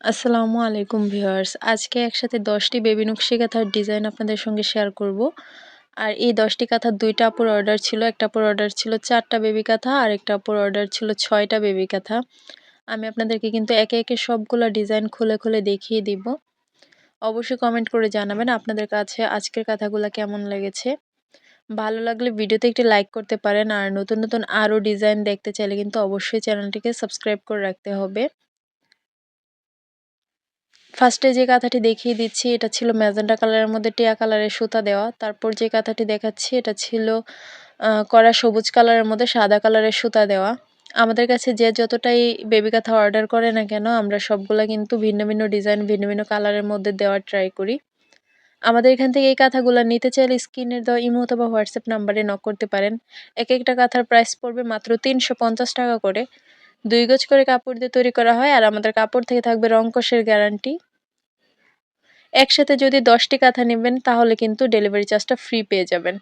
আসসালামু আলাইকুম ভিউয়ার্স। আজকে একসাথে দশটি বেবি নকশি কাঁথার ডিজাইন আপনাদের সঙ্গে শেয়ার করব। আর এই দশটি কাঁথার দুইটা আপুর অর্ডার ছিল, একটা আপুর অর্ডার ছিল চারটা বেবি কাঁথা আর একটা আপুর অর্ডার ছিল ছয়টা বেবি কাঁথা আমি আপনাদেরকে কিন্তু একে একে সবগুলো ডিজাইন খুলে খুলে দেখিয়ে দিব। অবশ্যই কমেন্ট করে জানাবেন আপনাদের কাছে আজকের কাঁথাগুলো কেমন লেগেছে। ভালো লাগলে ভিডিওতে একটি লাইক করতে পারেন আর নতুন নতুন আরও ডিজাইন দেখতে চাইলে কিন্তু অবশ্যই চ্যানেলটিকে সাবস্ক্রাইব করে রাখতে হবে। ফার্স্টে যে কাঁথাটি দেখিয়ে দিচ্ছি, এটা ছিল ম্যাজেন্টা কালারের মধ্যে টিয়া কালারের সুতা দেওয়া। তারপর যে কাঁথাটি দেখাচ্ছি, এটা ছিল কড়া সবুজ কালারের মধ্যে সাদা কালারের সুতা দেওয়া। আমাদের কাছে যে যতটাই বেবি কাঁথা অর্ডার করে না কেন, আমরা সবগুলা কিন্তু ভিন্ন ভিন্ন ডিজাইন ভিন্ন ভিন্ন কালারের মধ্যে দেওয়ার ট্রাই করি। আমাদের এখান থেকে এই কাঁথাগুলো নিতে চাইলে স্ক্রিনের দেওয়া ইমো অথবা হোয়াটসঅ্যাপ নাম্বারে নক করতে পারেন। এক একটা কাঁথার প্রাইস পড়বে মাত্র তিনশো পঞ্চাশ টাকা করে। দুই গজ করে কাপড় দিয়ে তৈরি করা হয় আর আমাদের কাপড় থেকে থাকবে রংকশের গ্যারান্টি। একসাথে যদি দশটি কাঁথা নেবেন তাহলে কিন্তু ডেলিভারি চার্জটা ফ্রি পেয়ে যাবেন।